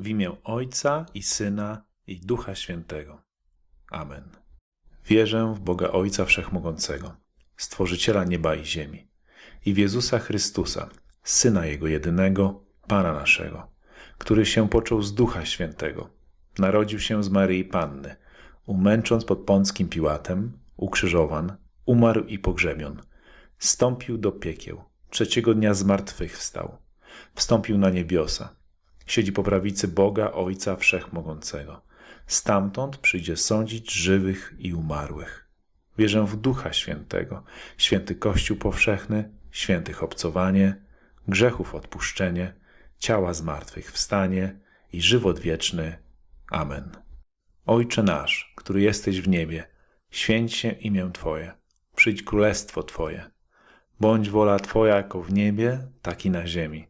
W imię Ojca i Syna i Ducha Świętego. Amen. Wierzę w Boga Ojca Wszechmogącego, Stworzyciela nieba i ziemi, i w Jezusa Chrystusa, Syna Jego jedynego, Pana naszego, który się począł z Ducha Świętego, narodził się z Maryi Panny, umęcząc pod Pąckim Piłatem, ukrzyżowan, umarł i pogrzebion, stąpił do piekieł, trzeciego dnia z martwych wstał, wstąpił na niebiosa, siedzi po prawicy Boga Ojca Wszechmogącego. Stamtąd przyjdzie sądzić żywych i umarłych. Wierzę w Ducha Świętego, święty Kościół powszechny, świętych obcowanie, grzechów odpuszczenie, ciała zmartwychwstanie i żywot wieczny. Amen. Ojcze nasz, który jesteś w niebie, święć się imię Twoje, przyjdź królestwo Twoje. Bądź wola Twoja jako w niebie, tak i na ziemi.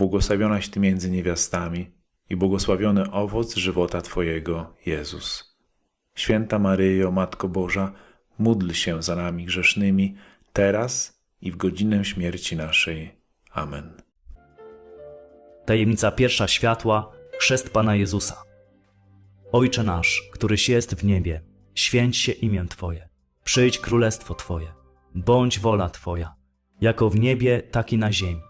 błogosławionaś Ty między niewiastami i błogosławiony owoc żywota Twojego, Jezus. Święta Maryjo, Matko Boża, módl się za nami grzesznymi, teraz i w godzinę śmierci naszej. Amen. Tajemnica pierwsza światła, chrzest Pana Jezusa. Ojcze nasz, któryś jest w niebie, święć się imię Twoje, przyjdź królestwo Twoje, bądź wola Twoja, jako w niebie, tak i na ziemi.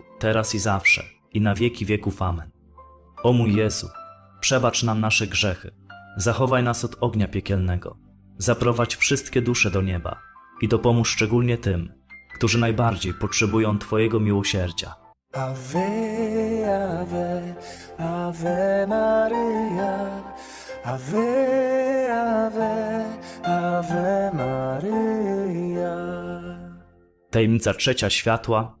teraz i zawsze, i na wieki wieków. Amen. O mój Jezu, przebacz nam nasze grzechy, zachowaj nas od ognia piekielnego, zaprowadź wszystkie dusze do nieba i dopomóż szczególnie tym, którzy najbardziej potrzebują Twojego miłosierdzia. Ave, ave, ave Maria. Ave, ave, ave Maria. Tajemnica trzecia światła,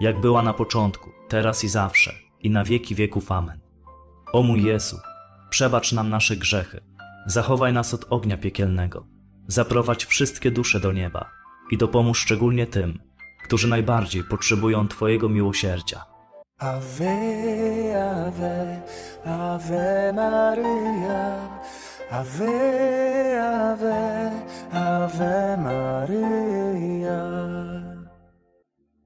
jak była na początku, teraz i zawsze, i na wieki wieków. Amen. O mój Jezu, przebacz nam nasze grzechy, zachowaj nas od ognia piekielnego, zaprowadź wszystkie dusze do nieba i dopomóż szczególnie tym, którzy najbardziej potrzebują Twojego miłosierdzia. Ave, Ave, Ave Maria. Ave, Ave, Ave Maria.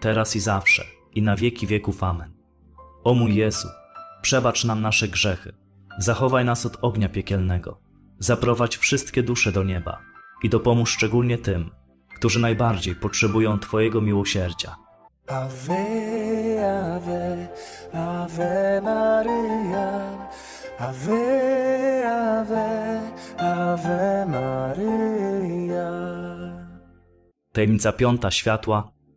teraz i zawsze, i na wieki wieków. Amen. O mój Jezu, przebacz nam nasze grzechy, zachowaj nas od ognia piekielnego, zaprowadź wszystkie dusze do nieba i dopomóż szczególnie tym, którzy najbardziej potrzebują Twojego miłosierdzia. Ave, ave, ave Maria. Ave, ave, ave Maria. Tajemnica piąta światła,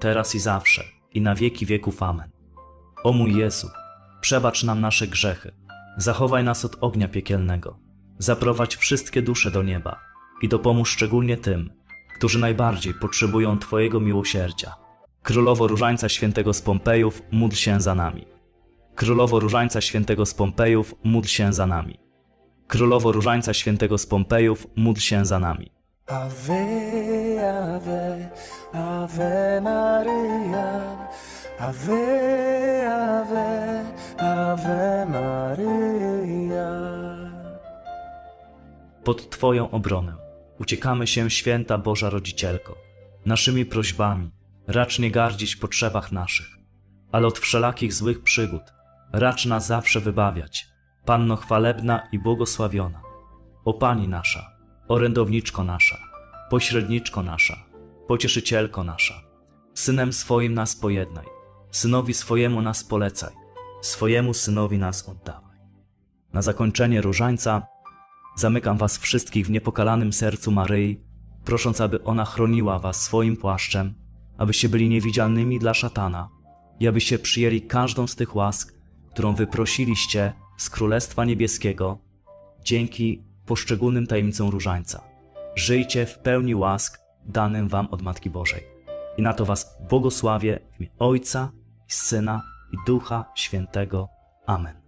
teraz i zawsze, i na wieki wieków. Amen. O mój Jezu, przebacz nam nasze grzechy, zachowaj nas od ognia piekielnego, zaprowadź wszystkie dusze do nieba i dopomóż szczególnie tym, którzy najbardziej potrzebują Twojego miłosierdzia. Królowo Różańca Świętego z Pompejów, módl się za nami. Królowo Różańca Świętego z Pompejów, módl się za nami. Królowo Różańca Świętego z Pompejów, módl się za nami. Ave, ave, ave Maria. Ave, ave, ave Maria. Pod Twoją obronę uciekamy się, święta Boża Rodzicielko. Naszymi prośbami racz nie gardzić potrzebach naszych, ale od wszelakich złych przygód racz nas zawsze wybawiać. Panno chwalebna i błogosławiona, o Pani nasza, orędowniczko nasza, pośredniczko nasza, pocieszycielko nasza, Synem swoim nas pojednaj, Synowi swojemu nas polecaj, swojemu Synowi nas oddawaj. Na zakończenie różańca Zamykam was wszystkich w niepokalanym sercu Maryi, prosząc, aby ona chroniła was swoim płaszczem, abyście byli niewidzialnymi dla szatana i abyście przyjęli każdą z tych łask, którą wyprosiliście z Królestwa Niebieskiego dzięki poszczególnym tajemnicom różańca. Żyjcie w pełni łask danym wam od Matki Bożej. I na to was błogosławię w imię Ojca i Syna i Ducha Świętego. Amen.